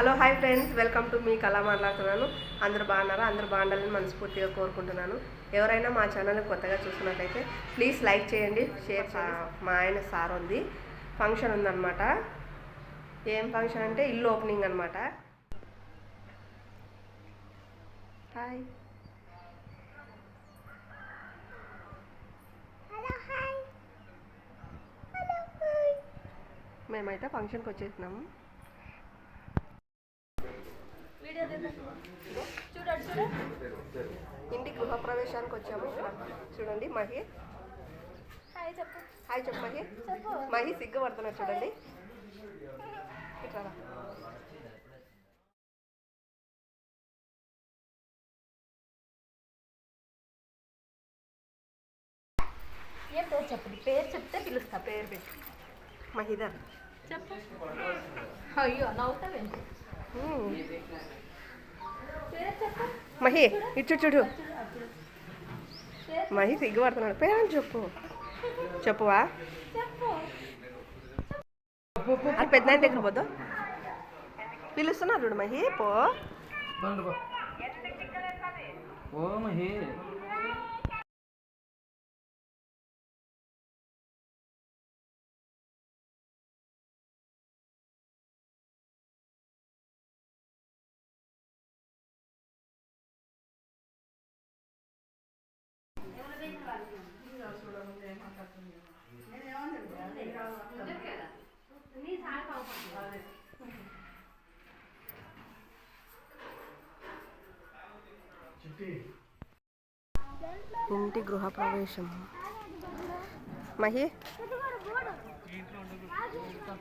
Hello hi friends. Welcome to మీ కళ మాట్లాడుతున్నాను. అందరూ బాగున్నారా? అందరూ బాగుండాలని మనస్ఫూర్తిగా కోరుకుంటున్నాను. ఎవరైనా మా ఛానల్ కొత్తగా చూస్తున్నట్లయితే ప్లీజ్ లైక్ చేయండి షేర్ చేయండి. మా ఆయన సార్ ఉంది. ఫంక్షన్ ఉందన్నమాట. ఏం ఫంక్షన్ అంటే ఇల్లు ఓపెనింగ్ అనమాట హాయ్. మేమైతే ఫంక్షన్కి వచ్చేసినాము. ఇంటి గృహప్రవేశానికి వచ్చాము ఇక్కడ. చూడండి మహి. హాయ్ చెప్పు. హాయ్ చెప్పు మహి. మహి సిగ్గుపడుతున్నారు చూడండి. ఇట్లా. ఏం పేరు చెప్పండి పేరు చెప్తే పిలుస్తా. పేరు పెట్టు. మహిదర్ చెప్పు. అయ్యో నవ్వుతావేంటి? మహి ఇటు చూడు పేరు మహి సిగ్గుపడుతున్నాడు. పేరని చెప్పు? చెప్పువా? అది పెద్ద దగ్గర పోదు. పిలుస్తున్నారు చూడు మహి పో. ఓ మహి. ఇంటి గృహప్రవేశం మహి? ఎట్లా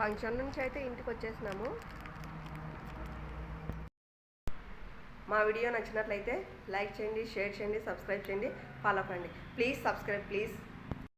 ఫంక్షన్ నుంచి అయితే ఇంటికి వచ్చేసినాము. మా వీడియో నచ్చినట్లయితే లైక్ చేయండి షేర్ చేయండి సబ్స్క్రైబ్ చేయండి ఫాలో అవ్వండి ప్లీజ్ సబ్స్క్రైబ్ ప్లీజ్.